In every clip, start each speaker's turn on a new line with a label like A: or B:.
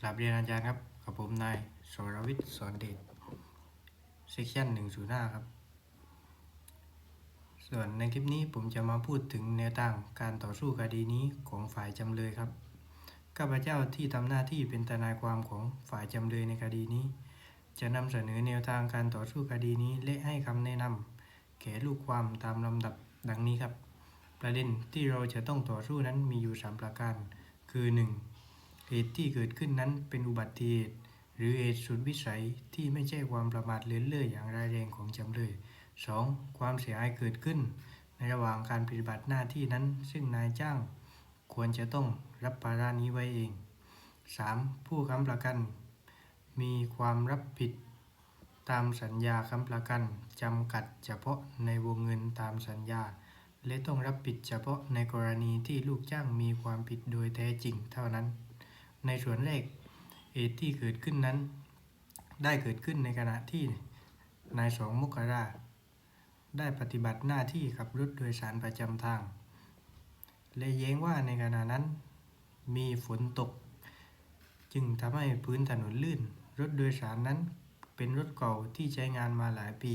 A: กราบเรียนอาจารย์ครับกับผมนายสรวิทย์สอนเดชเซกชันหนึ่งศูนย์ห้าครับ ส่วนในคลิปนี้ผมจะมาพูดถึงแนวทางการต่อสู้คดีนี้ของฝ่ายจำเลยครับข้าพเจ้าที่ทำหน้าที่เป็นทนายความของฝ่ายจำเลยในคดีนี้ จะนำเสนอแนวทางการต่อสู้คดีนี้และให้คำแนะนำแก่ลูกความตามลำดับดังนี้ครับ ประเด็นที่เราจะต้องต่อสู้นั้นมีอยู่ 3 ประการ คือ 1. เหตุที่เกิดขึ้นนั้นเป็นอุบัติเหตุ หรือเหตุสุดวิสัยที่ไม่ใช่ความประมาทเลินเล่ออย่างร้ายแรงของจำเลย 2. ความเสียหายเกิดขึ้น ในระหว่างการปฏิบัติหน้าที่นั้น ซึ่งนายจ้าง ควรจะต้องรับภาระนี้ไว้เอง 3. ผู้ค้ำประกัน มีความรับผิด ตามสัญญาค้ำประกันจำกัดเฉพาะในวงเงินตามสัญญา และต้องรับผิดเฉพาะในกรณีที่ลูกจ้างมีความผิดโดยแท้จริงเท่านั้น ในส่วนแรกเหตุที่เกิดขึ้นนั้น ได้เกิดขึ้นในขณะที่นายสองมกราได้ปฏิบัติหน้าที่ขับรถโดยสารประจำทาง และแย้งว่าในขณะนั้นมีฝนตก จึงทำให้พื้นถนนลื่น รถโดยสารนั้นเป็นรถเก่าที่ใช้งานมาหลายปี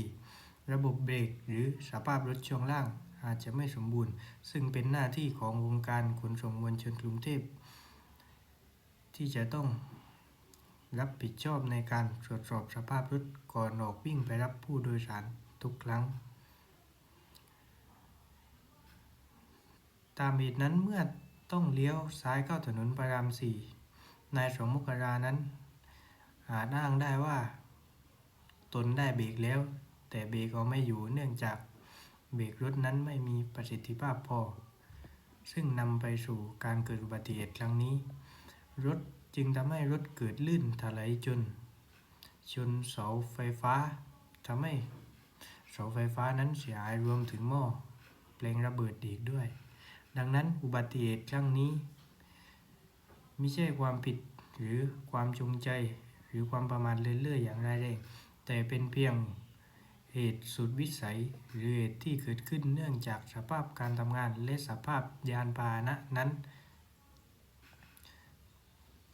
A: ระบบเบรกหรือสภาพรถช่วงล่างอาจจะไม่สมบูรณ์ ซึ่งเป็นหน้าที่ของวงการขนส่งมวลชนกรุงเทพ ที่จะต้องรับผิดชอบในการตรวจสอบสภาพรถก่อนออกวิ่งไปรับผู้โดยสารทุกครั้ง ตามเหตุนั้นเมื่อต้องเลี้ยวซ้ายเข้าถนนพระรามสี่นายสมมกรานั้น อาจอ้างได้ว่า ตนได้เบรกแล้ว แต่เบรกเอาไม่อยู่เนื่องจากเบรกรถนั้นไม่มีประสิทธิภาพพอ ซึ่งนำไปสู่การเกิดอุบัติเหตุครั้งนี้ รถจึงทำให้รถเกิดลื่นถลายจน ชนเสาไฟฟ้าทำให้เสาไฟฟ้านั้นเสียหายรวมถึงหม้อแปลงระเบิดอีกด้วย ดังนั้นอุบัติเหตุครั้งนี้ ไม่ใช่ความผิดหรือความจงใจ หรือความประมาทเลินเล่ออย่างร้ายแรงแต่เป็นเพียงเหตุสุดวิสัยหรือเหตุที่เกิดขึ้นเนื่องจากสภาพการทำงานและสภาพยานพาหนะนั้น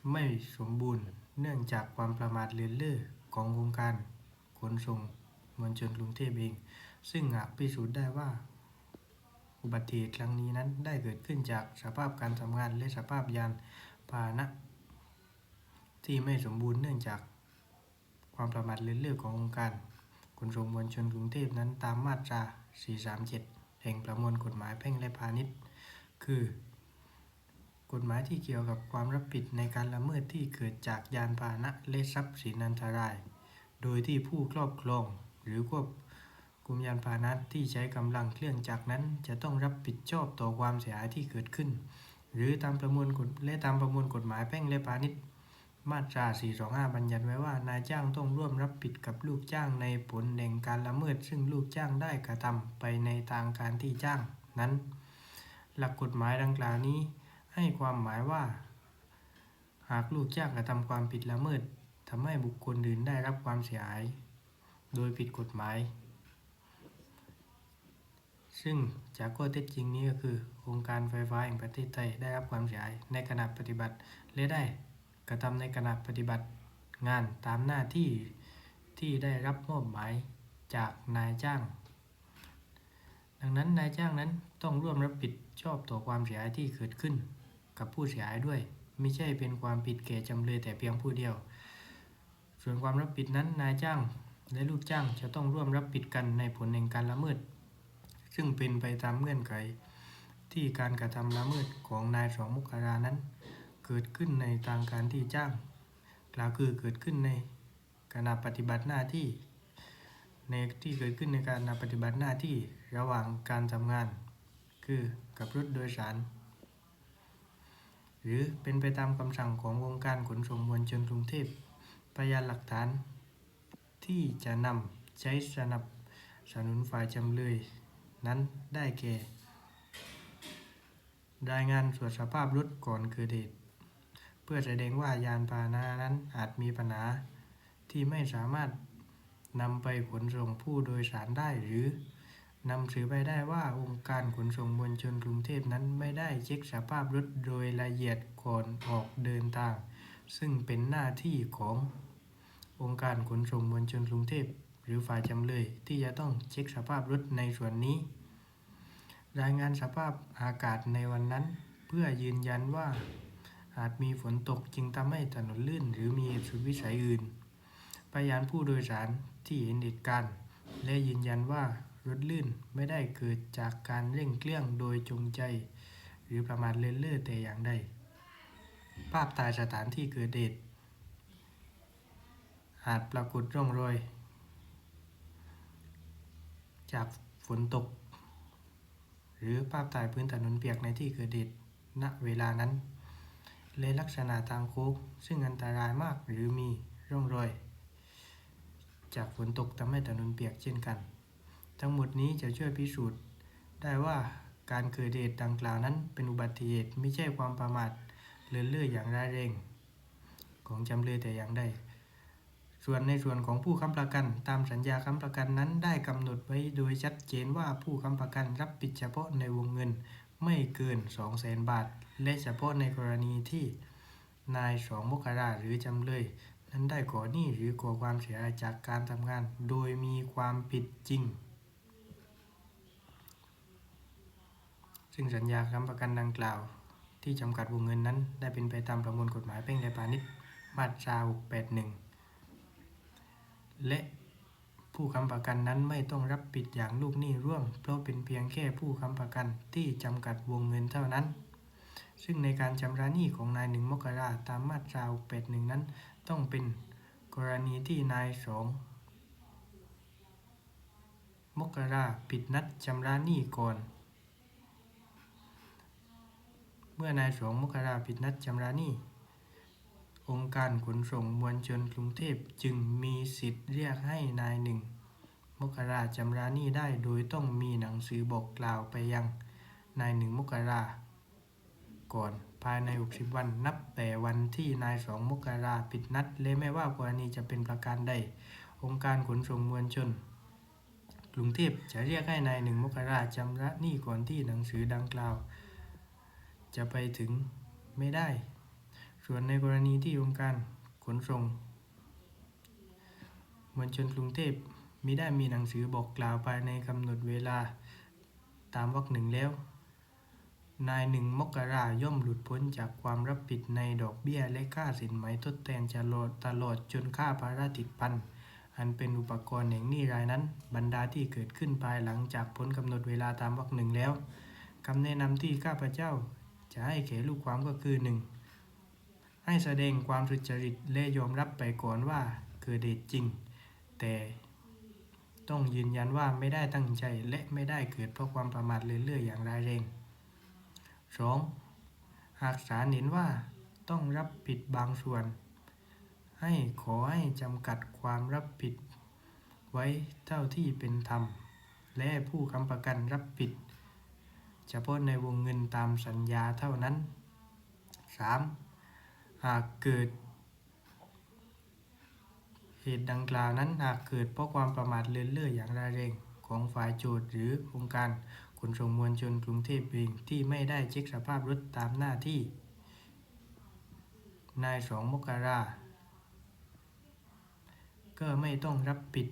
A: ไม่สมบูรณ์ เนื่องจากความประมาทเลินเล่อของวงการขนส่งมวลชนกรุงเทพเอง ซึ่งหากพิสูจน์ได้ว่า อุบัติเหตุครั้งนี้นั้นได้เกิดขึ้นจากสภาพการทำงานและสภาพยานพาหนะ ที่ไม่สมบูรณ์เนื่องจากความประมาทเลินเล่อขององค์การขนส่งมวลชนกรุงเทพนั้นตามมาตรา 437 แห่งประมวลกฎหมายแพ่งและพาณิชย์ คือ กฎหมายที่เกี่ยวกับความรับผิดในการละเมิดที่เกิดจากยานพาหนะและทรัพย์สินอันตราย โดยที่ผู้ครอบครอง หรือควบคุมยานพาหนะที่ใช้กำลังเครื่องจักรนั้น จะต้องรับผิดชอบต่อความเสียหายที่เกิดขึ้น หรือตามประมวลกฎและตามประมวลกฎหมายแพ่งและพาณิชย์มาตรา 425 บัญญัติไว้ว่านายจ้างต้องร่วมรับผิดกับลูกจ้างในผลแห่งการละเมิด ซึ่งลูกจ้างได้กระทำไปในทางการที่จ้างนั้น หลักกฎหมายดังกล่าวนี้ ให้ความหมายว่า หากลูกจ้างกระทำความผิดละเมิดทำให้บุคคลอื่นได้รับความเสียหาย โดยผิดกฎหมาย ซึ่งจากข้อเท็จจริงนี้ก็คือองค์การไฟฟ้าแห่งประเทศไทยได้รับความเสียหายในขณะปฏิบัติ และได้กระทำในขณะปฏิบัติงานตามหน้าที่ที่ได้รับมอบหมายจากนายจ้าง ดังนั้นนายจ้างนั้นต้องร่วมรับผิดชอบต่อความเสียหายที่เกิดขึ้น กับผู้เสียหายด้วยไม่ใช่เป็นความผิดแก่จำเลยแต่เพียงผู้เดียว ส่วนความรับผิดนั้นนายจ้างและลูกจ้างจะต้องร่วมรับผิดกันในผลแห่งการละเมิด ซึ่งเป็นไปตามเงื่อนไข ที่การกระทำละเมิดของนายสองมุกรานั้น เกิดขึ้นในทางการที่จ้างกล่าวคือเกิดขึ้นในขณะปฏิบัติหน้าที่ ในที่เกิดขึ้นในการปฏิบัติหน้าที่ระหว่างการทำงาน คือกับรถโดยสาร หรือเป็นไปตามคำสั่งของวงการขนส่งมวลชนกรุงเทพพยานหลักฐาน ที่จะนำใช้สนับสนุนฝ่ายจำเลย นั้นได้แก่ รายงานตรวจสภาพรถก่อนเกิดเหตุเพื่อแสดงว่ายานพาหนะนั้นอาจมีปัญหาที่ไม่สามารถนำไปขนส่งผู้โดยสารได้หรือ นำสืบไปได้ว่าองค์การขนส่งมวลชนกรุงเทพนั้นไม่ได้เช็คสภาพรถโดยละเอียดก่อนออกเดินทาง ซึ่งเป็นหน้าที่ขององค์การขนส่งมวลชนกรุงเทพหรือฝ่ายจำเลยที่จะต้องเช็คสภาพรถในส่วนนี้ รายงานสภาพอากาศในวันนั้น เพื่อยืนยันว่า อาจมีฝนตกจึงทำให้ถนนลื่น หรือมีเหตุสุดวิสัยอื่นพยานผู้โดยสารที่เห็นเหตุการณ์และยืนยันว่า รถลื่นไม่ได้เกิดจากการเร่งเครื่องโดยจงใจ หรือประมาทเลินเล่อแต่อย่างใด ภาพถ่ายสถานที่เกิดเหตุอาจปรากฏร่องรอย จากฝนตก หรือภาพถ่ายพื้นถนนเปียกในที่เกิดเหตุณเวลานั้นและลักษณะทางโค้งซึ่งอันตรายมากหรือมีร่องรอย จากฝนตกทำให้ถนนเปียกเช่นกัน ทั้งหมดนี้จะช่วยพิสูจน์ ได้ว่าการเกิดเหตุดังกล่าวนั้นเป็นอุบัติเหตุไม่ใช่ความประมาทเลินเล่ออย่างร้ายแรงของจำเลยแต่อย่างใด ส่วนในส่วนของผู้ค้ำประกัน ตามสัญญาค้ำประกันนั้นได้กำหนดไว้โดยชัดเจนว่าผู้ค้ำประกันรับผิดเฉพาะในวงเงินไม่เกิน 2 0 0 0 0 0 บาท และเฉพาะในกรณีที่นายสองมกราหรือจำเลย นั้นได้ก่อหนี้หรือก่อความเสียหายจากการทำงาน โดยมีความผิดจริง ซึ่งสัญญาค้ำประกันดังกล่าว ที่จำกัดวงเงินนั้น ได้เป็นไปตามประมวลกฎหมายแพ่งและพาณิชย์มาตรา681 และผู้ค้ำประกันนั้นไม่ต้องรับผิดอย่างลูกหนี้ร่วม เพราะเป็นเพียงแค่ผู้ค้ำประกันที่จำกัดวงเงินเท่านั้น ซึ่งในการชำระหนี้ของนายหนึ่งมกราตามมาตรา681 นั้น ต้องเป็นกรณีที่นายสองมกราผิดนัดชำระหนี้ก่อน เมื่อนายสองมุกราผิดนัดชำระหนี้องค์การขนส่งมวลชนกรุงเทพจึงมีสิทธิ์เรียกให้นายหนึ่งมกราชำระหนี้ได้โดยต้องมีหนังสือบอกกล่าวไปยังนายหนึ่งมกราก่อนภายใน 60 วันนับแต่วันที่นายสองมกราผิดนัด และไม่ว่ากรณีจะเป็นประการใด องค์การขนส่งมวลชนกรุงเทพจะเรียกให้นายหนึ่งมกราชำระหนี้ก่อนที่หนังสือดังกล่าว จะไปถึงไม่ได้ ส่วนในกรณีที่องค์การขนส่งมวลชนกรุงเทพมิได้มีหนังสือบอกกล่าวภายในกำหนดเวลาตามวรรคหนึ่งแล้ว นายหนึ่งมกราย่อมหลุดพ้นจากความรับผิดในดอกเบี้ยและค่าสินไหมทดแทนจะลดตลอดจนค่าภาระติดพันอันเป็นอุปกรณ์แห่งหนี้รายนั้น บรรดาที่เกิดขึ้นภายหลังจากพ้นกำหนดเวลาตามวรรคหนึ่งแล้วคำแนะนำที่ข้าพเจ้า จะให้แก่ลูกความก็คือหนึ่งให้แสดงความสุจริตและยอมรับไปก่อนว่าเกิดเหตุจริง แต่ต้องยืนยันว่าไม่ได้ตั้งใจและไม่ได้เกิดเพราะความประมาทเลื่อยๆอย่างร้ายแรง 2. หากศาลเห็นว่าต้องรับผิดบางส่วน ให้ขอให้จำกัดความรับผิดไว้เท่าที่เป็นธรรม และผู้ค้ำประกันรับผิด เฉพาะในวงเงินตามสัญญาเท่านั้น 3. หากเกิดเหตุดังกล่าวนั้นหากเกิดเพราะความประมาทเลินเล่ออย่างร้ายแรงของฝ่ายโจทย์หรือองค์การขนส่งมวลชนกรุงเทพเองที่ไม่ได้เช็คสภาพรถตามหน้าที่ นายสองมกราก็ไม่ต้องรับผิด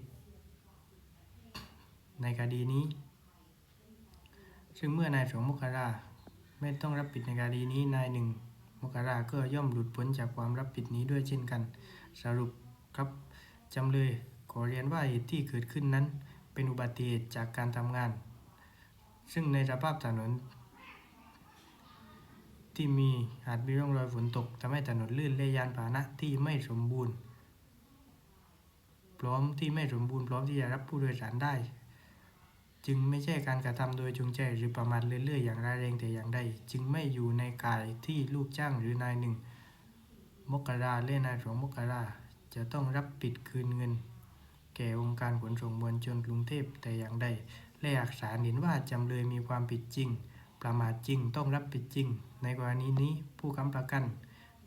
A: ในคดีนี้ ซึ่งเมื่อนายสองมกราไม่ต้องรับผิดในคดีนี้นายหนึ่งมกราก็ย่อมหลุดพ้นจากความรับผิดนี้ด้วยเช่นกัน สรุปครับจำเลยขอเรียนว่าเหตุที่เกิดขึ้นนั้น เป็นอุบัติเหตุจากการทำงาน ซึ่งในสภาพถนน ที่มีอาจมีร่องรอยฝนตกทำให้ถนนลื่นและยานพาหนะที่ไม่สมบูรณ์ พร้อมที่ไม่สมบูรณ์พร้อมที่จะรับผู้โดยสารได้ จึงไม่ใช่การกระทำโดยจงใจหรือประมาทเลื่อยๆอย่างร้ายแรงแต่อย่างใด จึงไม่อยู่ในกายที่ลูกจ้างหรือนายหนึ่ง มกราและนายสองมกราจะต้องรับปิดคืนเงิน แก่องค์การขนส่งมวลชนกรุงเทพแต่อย่างใด และหากศาลเห็นว่าจำเลยมีความผิดจริง ประมาทจริงต้องรับผิดจริง ในกรณีนี้ผู้ค้ำประกัน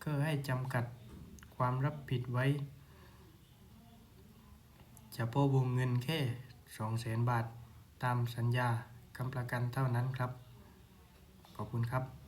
A: ก็ให้จำกัดความรับผิดไว้เฉพาะวงเงินแค่2 0 0 0 0 0 บาท ตามสัญญาค้ำประกันเท่านั้นครับ ขอบคุณครับ